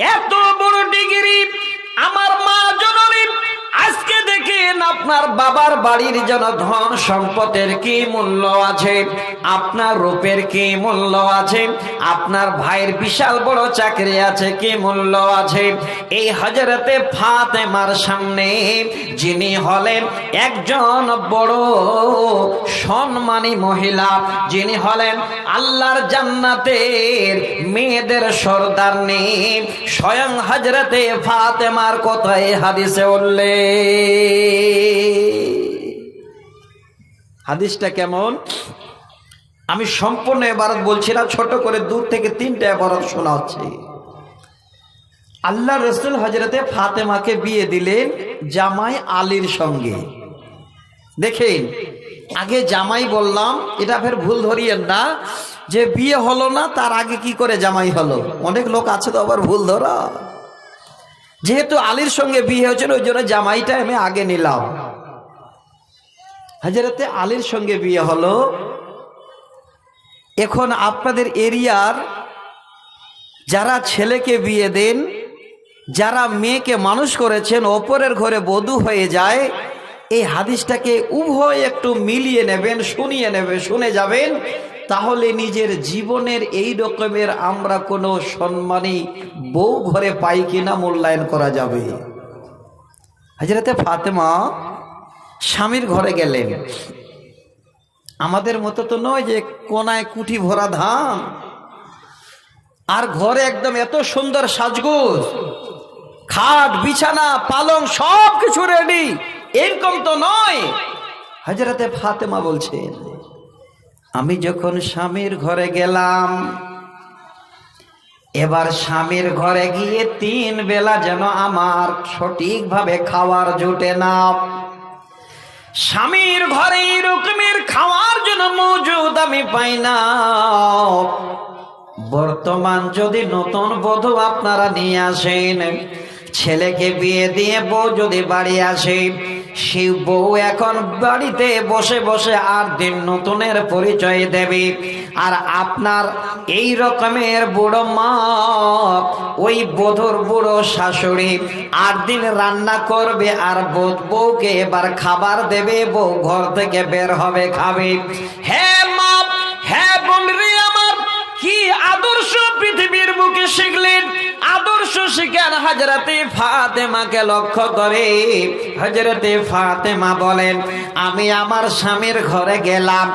এত আপনার বাবার বাড়ির জন্য ধন সম্পদের কি মূল্য আছে? আপনার রূপের কি মূল্য আছে? আপনার ভাইয়ের বিশাল বড় চাকরি আছে, কি মূল্য আছে? এই হজরতে ফাতেমার সামনে যিনি হলেন একজন বড় সম্মানী মহিলা, যিনি হলেন আল্লাহর জান্নাতের মেয়েদের সর্দার নেই স্বয়ং হজরতে ফাতেমার কথায় হাদিসে উল্লেখ। হাদিসটা কেমন? আমি সম্পূর্ণ এবার বলছি না, ছোট করে দূর থেকে তিনটা এবার শোনা হচ্ছে। আল্লাহ রসুল হজরতে ফাতেমাকে বিয়ে দিলেন জামাই আলীর সঙ্গে। দেখেন, আগে জামাই বললাম, এটা ফের ভুল ধরিয়েন না, যে বিয়ে হলো না, তার আগে কি করে জামাই হলো? অনেক লোক আছে তো আবার ভুল ধরা। যেহেতু আলীর সঙ্গে বিয়ে হয়েছিল, ওই জন্য জামাইটা আমি আগে নিলাম। হাজারাতে আলীর সঙ্গে বিয়ে হলো। এখন আপনাদের এরিয়ার যারা ছেলেকে বিয়ে দেন, যারা মেয়েকে মানুষ করেছেন, ওপরের ঘরে বধূ হয়ে যায়, এই হাদিসটাকে উভয় একটু মিলিয়ে নেবেন, শুনিয়ে নেবে শুনে যাবেন। তাহলে নিজের জীবনের এই রকমের আমরা কোনো সম্মানী বউ ঘরে পাই কিনা মূল্যায়ন করা যাবে। হাজরাতে ফাতেমা স্বামীর ঘরে গেলেন। আমাদের মতো তো নয় যে কোনায় কুঠি ভরা ধান। আর ঘরে একদম এত সুন্দর সাজগোজ, খাট, বিছানা, পালং সব কিছু রেডি এরকম তো নয়। হাজরাতে ফাতেমা বলছেন আমি যখন স্বামীর ঘরে গেলাম, এবার স্বামীর ঘরে গিয়ে তিন বেলা যেন আমার সঠিকভাবে খাওয়ার জুটে না। স্বামীর ঘরে এরকমের খাওয়ার জন্য মজুদ আমি পাই না। বর্তমান যদি নতুন বধূ আপনারা নিয়ে আসেন, ছেলেকে বিয়ে দিয়ে বউ যদি বাড়ি আসে সেই বউ এখন বাড়িতে বসে বসে আট দিন নতুনের পরিচয় দেবে। আর আপনার এই রকমের বুড়ো মা, ওই বধুর বুড়ো শাশুড়ি আট দিন রান্না করবে আর বোধ বউকে এবার খাবার দেবে, বউ ঘর থেকে বের হবে, খাবে। হ্যাঁ মা হ্যাঁ বোনরে আমার, কি আদর্শ পৃথিবীর বুকে শিখলেন? আদর্শ শিখান হাজরাতে ফাতেমাকে লক্ষ্য করে হাজরাতে ফাতেমা বলেন, আমি আমার স্বামীর ঘরে গেলাম।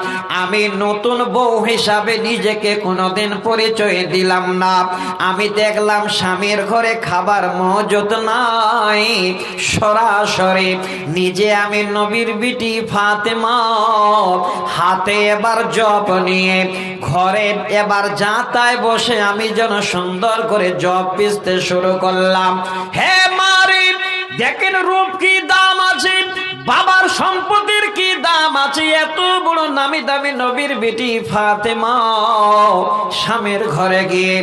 আমি নতুন বউ হিসাবে নিজেকে কোনোদিন পরিচয় দিলাম না। আমি দেখলাম স্বামীর ঘরে খাবার মজুত নাই। সরাসরি নিজে আমি নবীর বিটি ফাতেমা। হাতে এবার জপ নিয়ে, ঘরে এবার যাতায় বসে আমি যেন সুন্দর করে জব পিসতে শুরু করলাম। হে মারি, দেখেন রূপ কি দাম আছে? বাবার সম্পত্তির কি দাম আছে? এত বড় নামি দামি নবীর বেটি ফাতেমা। স্বামীর ঘরে গিয়ে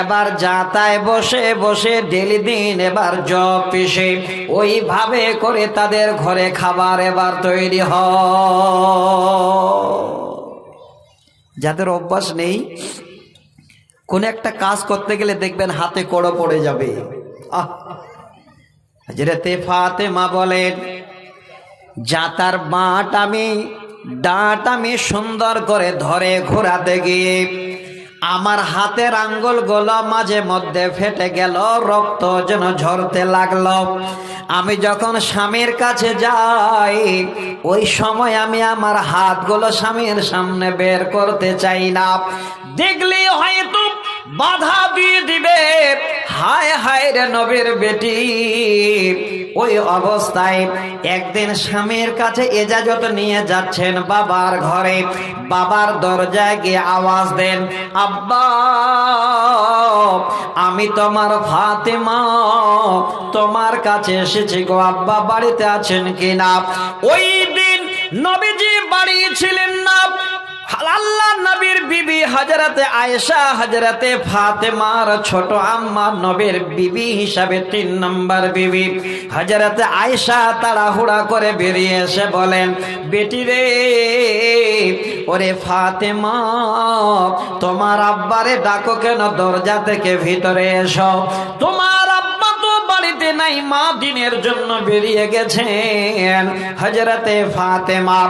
এবার যাতায় বসে বসে ডেলি দিন এবার জব পিসে। ওইভাবে করে তাদের ঘরে খাবার এবার তৈরি হয়। যাদের অভ্যাস নেই কোন একটা কাজ করতে গেলে দেখবেন হাতে কড়ো পড়ে যাবে। আহ! হাজরতে ফাতেমা বলেন যাতার বাট আমি ডাঁট আমি সুন্দর করে ধরে ঘোরাতে গিয়ে আমার হাতের আঙ্গুলগুলো মাঝে মধ্যে ফেটে গেল, রক্ত যেন ঝরতে লাগল। আমি যখন স্বামীর কাছে যাই, ওই সময় আমি আমার হাতগুলো স্বামীর সামনে বের করতে চাই না। দেখলে হয়তো বাধা দিয়ে দিবে। হায় হায় রে নবীর বেটি। ওই অবস্থায় একদিন স্বামীর কাছে এজাজত নিয়ে যাচ্ছেন বাবার ঘরে। বাবার দরজায় গিয়ে আওয়াজ দেন, আব্বা, আমি তোমার ফাতেমা। তোমার কাছে এসেছি গো, আব্বা, বাড়িতে আছেন কিনা? ওই দিন নবীজি বাড়ি ছিলেন না। আল্লাহ নবীর বিবি হাজরাতে আয়েশা ফাতেমার ছোট আম্মা, নবীর বিবি হিসাবে তিন নম্বর বিবি। আয়েশা তাড়াহুড়া করে বেরিয়ে এসে বলেন, বেটি রে, ওরে ফাতেমা, তোমার আব্বারে ডাকো কেন? দরজা থেকে ভিতরে এসো। তোমার বাড়িতে নাই মা দিনের জন্য বেরিয়ে গেছেন। হজরতে ফাতেমা,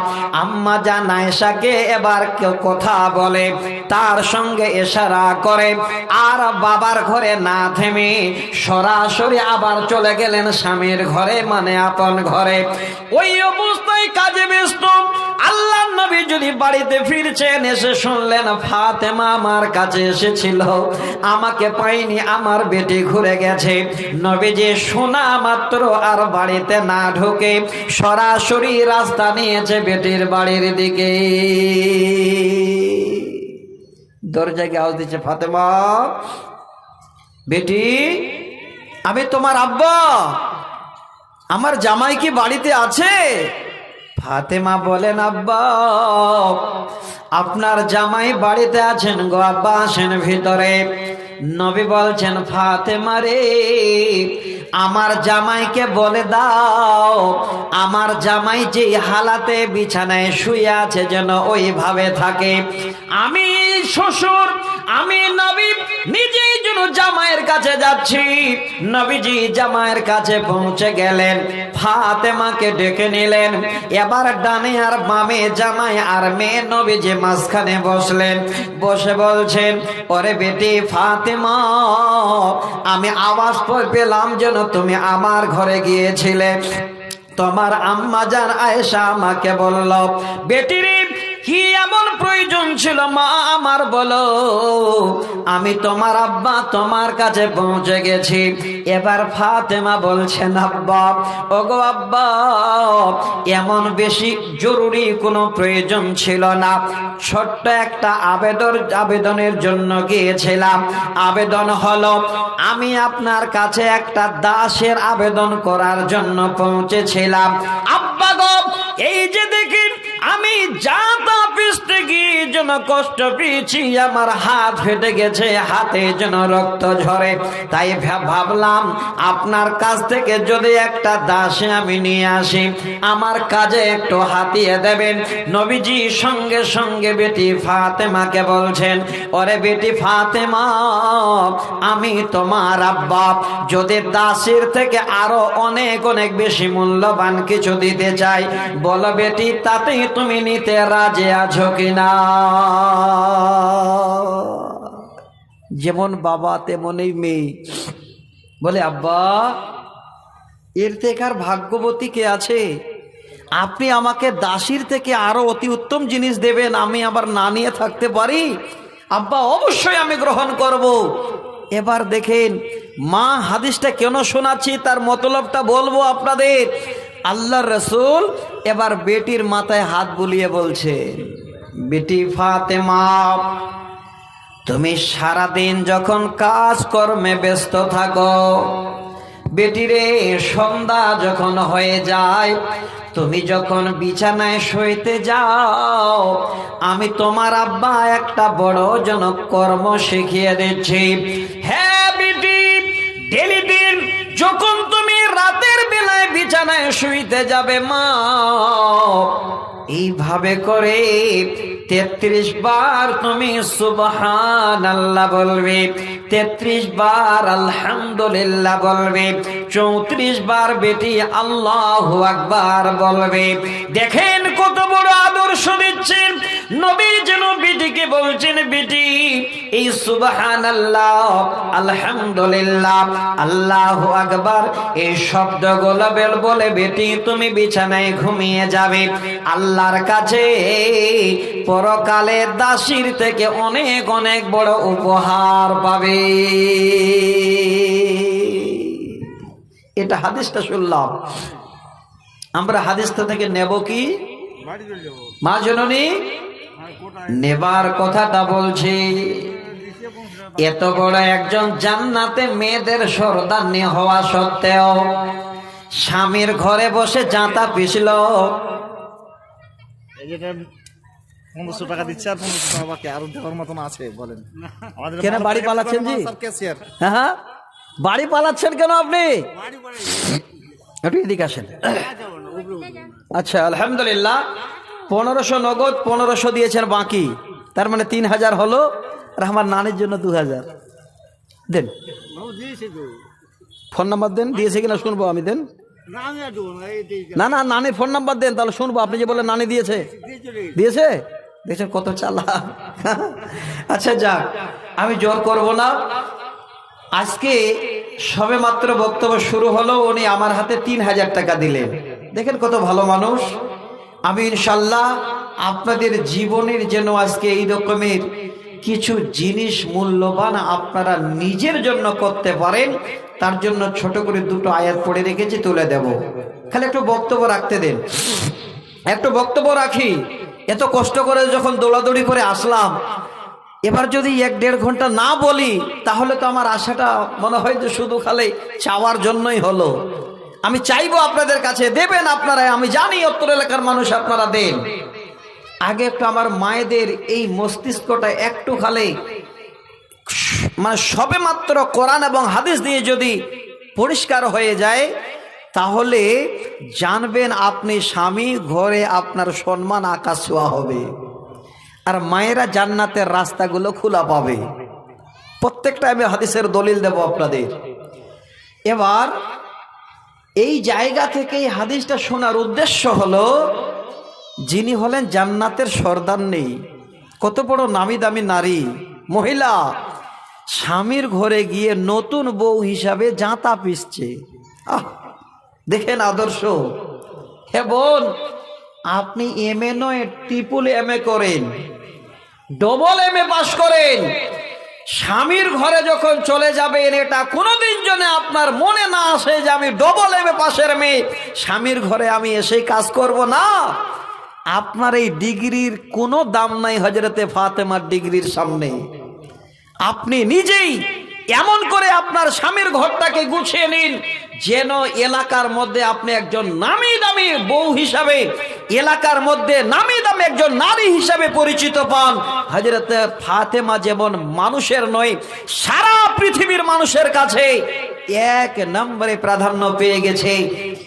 আম্মা জান আয়েশাকে এবার কেউ কথা বলে, তার সঙ্গে এশারা করে, আর বাবার ঘরে না থেমে সরাসরি আবার চলে গেলেন স্বামীর ঘরে মানে আপন ঘরে। ওই অবস্থায় কাজে ব্যস্ত। আল্লাহ নবী যদি বাড়িতে ফিরছেন, এসে শুনলেন ফাতেমা আমার কাছে এসেছিল। আমাকে পাইনি, আমার বেটি ঘুরে গেছে। নবী যে শোনা মাত্র আর বাড়িতে না ঢোকে সরাসরি রাস্তা নিয়েছে বেটির বাড়ির দিকে। দরজাকে আওয়াজ দিচ্ছে ফাতেমা, বেটি, আমি তোমার আব্বা। আমার জামাই কি বাড়িতে আছে? ফাতেমা বলেন, আব্বা, আপনার জামাই বাড়িতে আছেন গো, আব্বা আসেন ভিতরে। নবী বলছেন ফাতেমা রে আমার জামাইকে বলে দাও, আমার জামাই যে হালাতে বিছানায় শুয়ে আছে যেন ওইভাবে থাকে। আমি শ্বশুর, আমি নবী, নিজেই যেন জামাইয়ের কাছে যাচ্ছি। নবীজি জামাইয়ের কাছে পৌঁছে গেলেন, ফাতেমাকে ডেকে নিলেন। এবার ডানে আর বামে জামাই আর মেয়ে নবীজি মাঝখানে বসলেন, বসে বলছেন, ওরে বেটি ফাতেমা, আমি আওয়াজ পেলাম যেন তুমি আমার ঘরে গিয়েছিলে। তোমার আম্মা জান আয়েশা আমাকে বলল, বেটিরে কি এমন প্রয়োজন ছিল, মা, আমার বলো। আমি তোমার আব্বা, তোমার কাছে পৌঁছে গেছি। এবার ফাতেমা বলছেন, আব্বা, ওগো আব্বা, এমন বেশি জরুরি কোনো প্রয়োজন ছিল না। ছোট্ট একটা আবেদন আবেদনের জন্য গিয়েছিলাম। আবেদন হলো, আমি আপনার কাছে একটা দাসের আবেদন করার জন্য পৌঁছেছিলাম। আব্বা গো, এই যে দেখি আমি যা তা পিসতে গিয়ে যেন কষ্ট পেয়েছি, আমার হাত ফেটে গেছে, হাতে যেন রক্ত ঝরে। তাই ভাবলাম, আপনার কাছ থেকে যদি একটা দাসে আমি নিয়ে আসি, আমার কাজে একটু হাতিয়ে দেবেন। নবীজি সঙ্গে সঙ্গে বেটি ফাতেমাকে বলছেন, ওরে বেটি ফাতেমা, আমি তোমার আব্বা। যদি দাসের থেকে আরও অনেক অনেক বেশি মূল্যবান কিছু দিতে চাই, বলো বেটি, তাতেই তুমি নিতে রাজে আছো কিনা? যেমন বাবা, তেমনই মেয়ে। বলে, আব্বা, এর থেকে আর ভাগ্যবতী কে আছে? আপনি আমাকে দাসির থেকে আরও অতি উত্তম জিনিস দেবেন, আমি আবার না নিয়ে থাকতে পারি? আব্বা, অবশ্যই আমি গ্রহণ করব। এবার দেখেন, মা হাদিসটা কেন শোনাচ্ছি, তার মতলবটা বলব আপনাদের। আল্লাহ রসুল এবার বেটির মাথায় হাত বুলিয়ে বলছে, বেটি ফাতেমা, তুমি সারাদিন যখন কাজ কর্মে ব্যস্ত থাকো, বেটিরে সন্ধ্যা যখন হয়ে যায়, তুমি যখন বিছানায় শুইতে যাও, আমি তোমার আব্বা একটা বড় জনক কর্ম শিখিয়ে দিচ্ছি। হ্যাঁ বেটি, ডেলি দিন যখন বিছানায় শুইতে যাবে মা। এইভাবে করে তেত্রিশ বার তুমি সুবহান আল্লাহ বলবে, তেত্রিশ বার আলহামদুলিল্লাহ বলবে, চৌত্রিশ বার বেটি আল্লাহ আকবার বলবে। দেখেন কত বড় আদর্শ দিচ্ছেন। নবী যেন বেটিকে বলছেন, বেটি, এই সুবহান আল্লাহ আলহামদুলিল্লাহ, আল্লাহ আকবার, এই শব্দগুলো বেল বলে, বেটি, তুমি বিছানায় ঘুমিয়ে যাবে। আল্লাহর কাছে পরকালে দাসির থেকে অনেক অনেক বড় উপহার পাবে। এটা হাদিসটা শুনলাম। আমরা হাদিসটা থেকে নেব কি? মা জননী, নেবার কথাটা বলছি। এত বড় একজন জান্নাতে মেয়েদের সরদানি হওয়া সত্ত্বেও স্বামীর ঘরে বসে জাঁতা পিছল। পনেরোশো টাকা দিচ্ছে আর পনেরোশো টাকা বাকি আরও দেওয়ার মতন আছে বলেন। আমাদের কেন বাড়ি পালাচ্ছেন জি? ক্যাশিয়ার হ্যাঁ হ্যাঁ? বাড়ি পালাচ্ছেন কেন আপনি? একটু এদিকে আসেন। আচ্ছা আলহামদুলিল্লাহ পনেরোশো নগদ পনেরোশো দিয়েছেন বাকি। তার মানে তিন হাজার হলো আর আমার নানির জন্য দু হাজার। দেন। ফোন নাম্বার দেন দিয়েছে কিনা শুনব আমি দেন। না না নানির ফোন নাম্বার দেন তাহলে শুনব। আপনি যে বললেন নানি দিয়েছে। দিয়েছে? দেখছেন কত চালা আচ্ছা যাক, আমি জোর করব না। আজকে সবে মাত্র বক্তব্য শুরু হলো, উনি আমার হাতে তিন হাজার টাকা দিলেন। দেখেন কত ভালো মানুষ। আমি ইনশাল্লাহ আপনাদের জীবনের যেন আজকে এই রকমের কিছু জিনিস মূল্যবান আপনারা নিজের জন্য করতে পারেন, তার জন্য ছোট করে দুটো আয়াত পড়ে রেখেছি, তুলে দেব। খালি একটু বক্তব্য রাখতে দেন। একটু বক্তব্য রাখি। এত কষ্ট করে যখন দৌড়াদৌড়ি করে আসলাম, এবার যদি এক দেড় ঘণ্টা না বলি, তাহলে তো আমার আশাটা মনে হয় যে শুধু খালি চাওয়ার জন্যই হলো। আমি চাইব আপনাদের কাছে, দেবেন আপনারা আমি জানি উত্তর এলাকার মানুষ আপনারা দেন। আগে একটু আমার মায়েদের এই মস্তিষ্কটা একটু খালি মানে সবে মাত্র কোরআন এবং হাদিস দিয়ে যদি পরিষ্কার হয়ে যায় তাহলে জানবেন আপনি স্বামী ঘরে আপনার সম্মান আকাশ ছোঁয়া হবে। আর মায়েরা জান্নাতের রাস্তাগুলো খোলা পাবে। প্রত্যেকটা আমি হাদিসের দলিল দেব আপনাদের। এবার এই জায়গা থেকে এই হাদিসটা শোনার উদ্দেশ্য হলো, যিনি হলেন জান্নাতের সর্দার নেই, কত বড় নামি দামি নারী, মহিলা, স্বামীর ঘরে গিয়ে নতুন বউ হিসাবে জাঁতা পিসছে। আহ! দেখেন আদর্শ। হে বোন, আপনি এম এ নয় ট্রিপুল এম এ করেন। ডবল এম এ পাস করেন। স্বামীর ঘরে যখন চলে যাবেন, এটা কোনোদিন জন্য আপনার মনে না আসে যে আমি ডবল এম এ পাশের মেয়ে। স্বামীর ঘরে আমি এসে কাজ করব না। আপনার এই ডিগ্রির কোনো দাম নাই হজরতে ফাতেমার ডিগ্রির সামনে। আপনি নিজেই এমন করে আপনার স্বামীর ঘরটাকে গুছিয়ে নিন, যেন এলাকার মধ্যে আপনি একজন নামি দামি বউ হিসাবে, এলাকার মধ্যে নামি দামি একজন নারী হিসাবে পরিচিত পান। হাজরতে ফাতেমা যেমন মানুষের নয়, সারা পৃথিবীর মানুষের কাছে এক নম্বরে প্রাধান্য পেয়ে গেছে,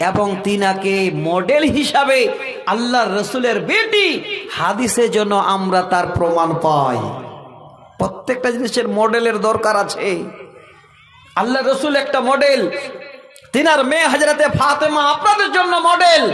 এবং তিনাকে মডেল হিসাবে আল্লাহ রসুলের বেটি হাদিসের জন্য আমরা তার প্রমাণ পাই। প্রত্যেকটা জিনিসের মডেলের দরকার আছে। আল্লাহ রসুল একটা মডেল। তিনার মেয়ে হাজরাতে ফাতেমা আপনাদের জন্য মডেল।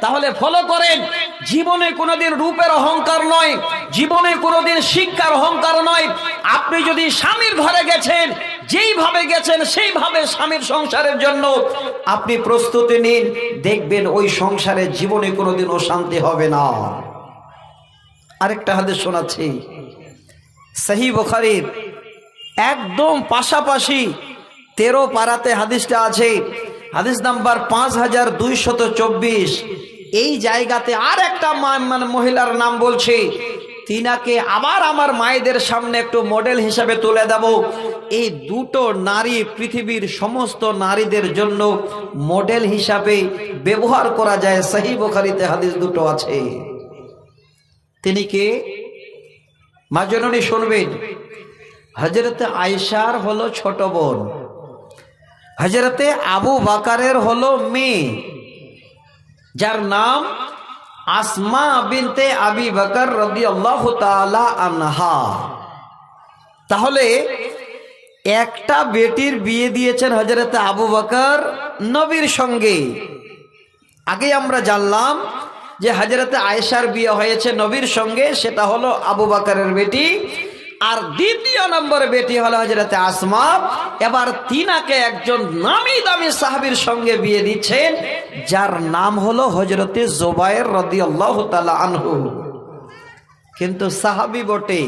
তাহলে ফলো করেন। জীবনে কোনোদিন রূপের অহংকার নয়, জীবনে কোনোদিন শিক্ষার অহংকার নয়। আপনি যদি স্বামীর ঘরে গেছেন, যেইভাবে গেছেন, সেইভাবে স্বামীর সংসারের জন্য আপনি প্রস্তুতি নিন, দেখবেন ওই সংসারে জীবনে কোনোদিন অশান্তি হবে না। আরেকটা হাতে শোনাচ্ছি। সহি বুখারির। একদম পাশাপাশি তেরো পাড়াতে হাদিসটা আছে। হাদিস নাম্বার পাঁচ হাজার দুইশত চব্বিশ। এই জায়গাতে আর একটা মানে মহিলার নাম বলছি, তিনাকে আবার আমার মায়েদের সামনে একটু মডেল হিসাবে তুলে দেব। এই দুটো নারী পৃথিবীর সমস্ত নারীদের জন্য মডেল হিসাবে ব্যবহার করা যায়। সহি বুখারিতে হাদিস দুটো আছে। তিনি কে? মা জননী শুনবেন। হজরতে আয়সার হলো ছোট বোন। হজরতে আবু বাকারের হলো মেয়ে। যার নাম আসমা বিনতে আবি বকর রবি আল্লাহ আনহা। তাহলে একটা বেটির বিয়ে দিয়েছেন হজরতে আবু বকর নবীর সঙ্গে। আগে আমরা জানলাম যে হাজরতে আয়েশার বিয়ে হয়েছে নবীর সঙ্গে, সেটা হলো আবু বাকারের বেটি। আর দ্বিতীয় নম্বর বেটি হলো হজরতে আসমা এবার তিনাকে একজন নামি দামি সাহাবির সঙ্গে বিয়ে দিচ্ছেন, যার নাম হলো হজরতে জোবায়ের রদি আল্লাহ আনহু। কিন্তু সাহাবি বটে,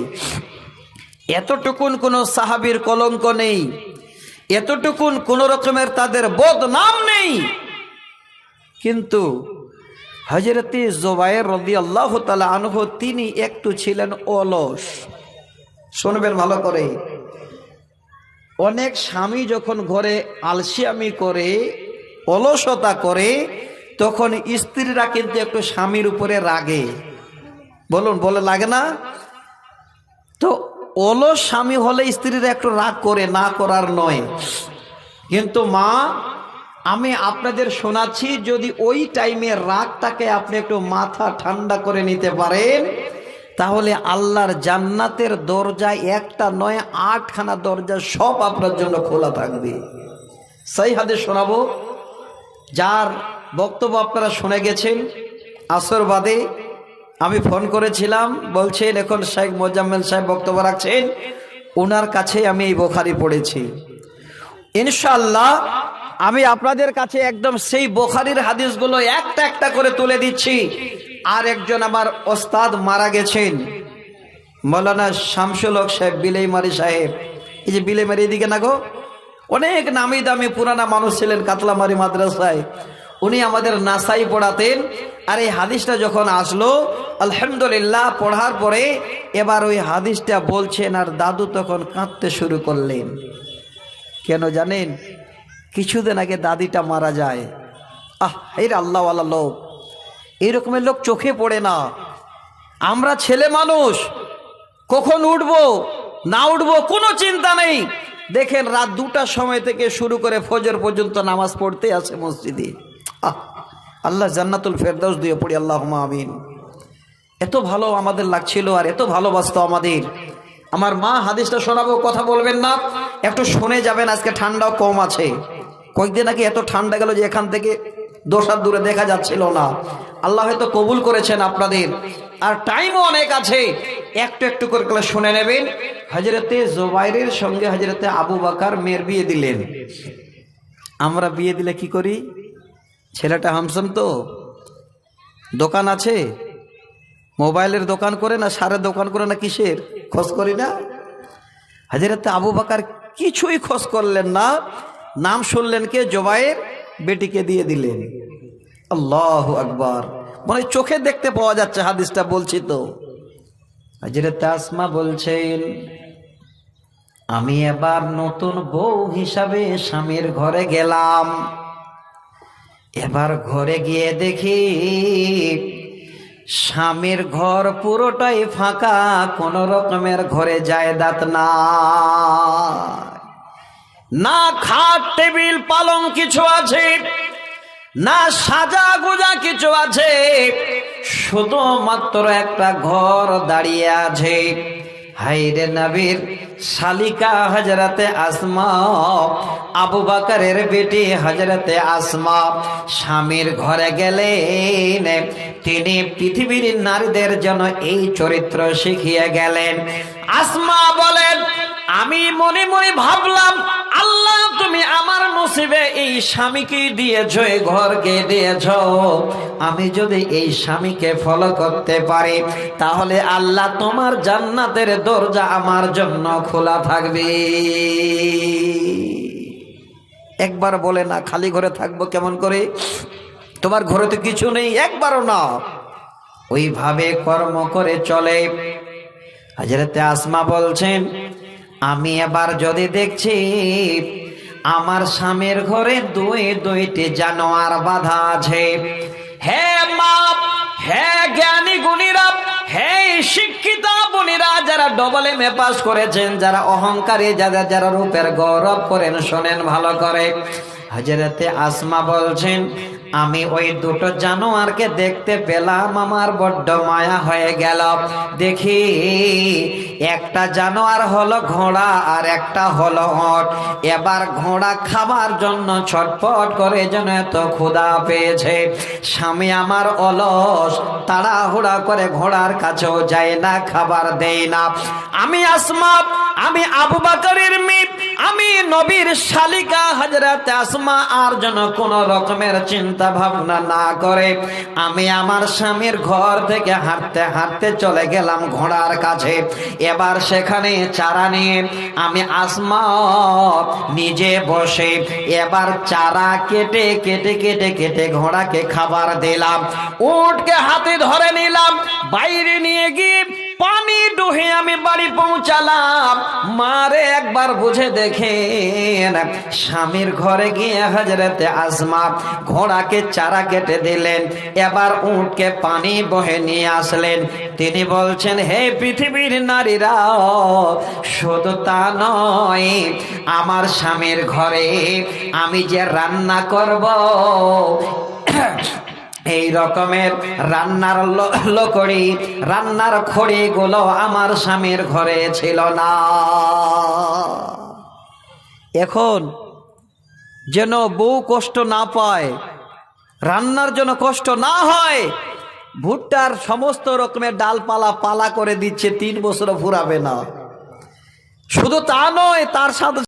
এতটুকুন কোনো সাহাবির কলঙ্ক নেই, এতটুকুন কোন রকমের তাদের বদনাম নেই। কিন্তু হজরতে জোবায়ের রদি আল্লাহ তালা আনহু, তিনি একটু ছিলেন অলস। শুনবেন ভালো করে। অনেক স্বামী যখন ঘরে আলসিয়ামি করে, অলসতা করে, তখন স্ত্রীরা কিন্তু একটু স্বামীর উপরে রাগে। বলুন, বলে লাগে না? তো অলস স্বামী হলে স্ত্রীরা একটু রাগ করে, না করার নয়। কিন্তু মা আমি আপনাদের শোনাচ্ছি, যদি ওই টাইমে রাগটাকে আপনি একটু মাথা ঠান্ডা করে নিতে পারেন, তাহলে আল্লাহর জান্নাতের দরজা একটা নয়, আটখানা দরজা সব আপনার জন্য খোলা থাকবে। সেই হাতে শোনাবো, যার বক্তব্য আপনারা শুনে গেছেন, আসর বাদে আমি ফোন করেছিলাম, বলছেন, এখন শেখ মোজাম্মেল সাহেব বক্তব্য রাখছেন ওনার কাছে আমি এই বোখারি পড়েছি। ইনশাল্লাহ আমি আপনাদের কাছে একদম সেই বোখারির হাদিসগুলো একটা একটা করে তুলে দিচ্ছি। আর একজন আমার ওস্তাদ মারা গেছেন। মৌলানা শামসুল হক সাহেব, বিলেইমারি সাহেব। এই যে বিলেমারি এদিকে না গো? অনেক নামি দামি পুরানা মানুষ ছিলেন কাতলামারি মাদ্রাসায়। উনি আমাদের নাসাই পড়াতেন। আর এই হাদিসটা যখন আসলো, আলহামদুলিল্লাহ পড়ার পরে এবার ওই হাদিসটা বলছেন আর দাদু তখন কাঁদতে শুরু করলেন। কেন জানেন? কিছুদিন আগে দাদিটা মারা যায়। আহ এই আল্লাহওয়ালা লোক। এইরকমের লোক চোখে পড়ে না। আমরা ছেলে মানুষ কখন উঠবো না উঠব কোনো চিন্তা নেই। দেখেন রাত দুটার সময় থেকে শুরু করে ফজর পর্যন্ত নামাজ পড়তে আসে মসজিদে। আহ, আল্লাহ জান্নাতুল ফেরদৌস দিয়ে পড়ি আল্লাহ আমিন। এত ভালো আমাদের লাগছিল আর এত ভালোবাসতো আমাদের। আমার মা হাদিসটা শোনাবো কথা বলবেন না। একটু শুনে যাবেন আজকে ঠান্ডাও কম আছে। কয়েকদিন আগে এত ঠান্ডা গেল যে এখান থেকে দোসার দূরে দেখা যাচ্ছিল না। আল্লাহ হয়তো কবুল করেছেন আপনাদের। আর টাইমও অনেক আছে। একটু একটু করে গেলে শুনে নেবেন। হজরতে জোবাইরের সঙ্গে হজরতে আবু বাকার মেয়ের বিয়ে দিলেন। আমরা বিয়ে দিলে কি করি? ছেলেটা হামসম তো? দোকান আছে? মোবাইলের দোকান করে না সারের দোকান করে না কিসের? খোঁজ করি না? হাজিরাতে আবু বাকার কিছুই খোঁজ করলেন না। নাম শুনলেন কে? জোবাইয়ের বেটিকে দিয়ে দিলেন। আল্লাহ আকবার। মানে চোখে দেখতে পাওয়া যাচ্ছে হাদিসটা বলছি তো। আসমা বলছেন, আমি এবার নতুন বউ হিসাবে স্বামীর ঘরে গেলাম। এবার ঘরে গিয়ে দেখি স্বামীর ঘর পুরোটাই ফাঁকা, কোন রকমের ঘরে জায়দাত না না খাট, টেবিল, পালং কিছু আছে, না সাজা গোজা কিছু আছে, শুধুমাত্র একটা ঘর দাঁড়িয়ে আছে। হাইরে নবীর শালিকা হজরতে আসমা, আবু বাকারের বেটি হজরতে আসমা, স্বামীর ঘরে গেলেন, তিনি পৃথিবীর নারীদের জন্য এই চরিত্র শিখিয়ে গেলেন। আসমা বলেন, আমি মনে মনে ভাবলাম নসিবে এই স্বামীকে দিয়েছ, এই ঘরকে দিয়েছ। আমি যদি এই স্বামীকে ফলো করতে পারি, তাহলে আল্লাহ তোমার জান্নাতের দরজা আমার জন্য খোলা থাকবে। একবার বলে না, খালি ঘরে থাকব কেমন করে? তোমার ঘরে তো কিছু নেই, একবারও না। ওইভাবে কর্ম করে চলে। হাজরতে আসমা বলছেন, আমি এবার যদি দেখছি আমার স্বামীর ঘরে দুই দুইটি জানোয়ার বাধা আছে। হে মা, হে জ্ঞানী গুণীরা, হে শিক্ষিত বুনিরা যারা ডবল এম এ পাস করেছেন, যারা অহংকারী, যারা যারা রূপের গৌরব করেন, শোনেন ভালো করে। হাজরতে আসমা বলছেন আমি ওই দুটো জানোয়ারকে দেখতে পেলাম, আমার বড্ড মায়া হয়ে গেল। দেখি, একটা জানোয়ার হলো ঘোড়া আর একটা হলো হট এবার ঘোড়া খাবার জন্য ছটফট করে যেন এত ক্ষুধা পেয়েছে। স্বামী আমার অলস, তাড়াহুড়া করে ঘোড়ার কাছেও যায় না, খাবার দেয় না। আমি আসমা আমি আবু বাকরের মেয়ে। নবীর শালিকা হাজরাতে আসমা আর যেন কোন রকমের চিন্তা ভাবনা না করে। আমি আমার স্বামীর ঘর থেকে হাঁটতে হাঁটতে চলে গেলাম ঘোড়ার কাছে। এবার সেখানে চারা নিয়ে আমি আসমা নিজে বসে এবার চারা কেটে কেটে কেটে কেটে ঘোড়াকে খাবার দিলাম। উঠকে হাতে ধরে নিলাম। বাইরে নিয়ে গিয়ে পানি ডুহে আমি বাড়ি পৌঁছালাম। মারে একবার বুঝে দেখেন, স্বামীর ঘরে গিয়ে হাজরতে আসমা ঘোড়াকে চারা কেটে দিলেন, এবার উঠকে পানি বহে নিয়ে আসলেন। তিনি বলছেন, হে পৃথিবীর নারীরা, শুধু তা নয়, আমার স্বামীর ঘরে আমি যে রান্না করব এই রকমের রান্নার লকড়ি, রান্নার খড়িগুলো আমার স্বামীর ঘরে ছিল না। এখন যেন বউ কষ্ট না পায়, রান্নার জন্য কষ্ট না হয়, ভুট্টার সমস্ত রকমের ডালপালা পালা করে দিচ্ছে, তিন বছর ফুরাবে না। শুধু তা নয়, তার সাথে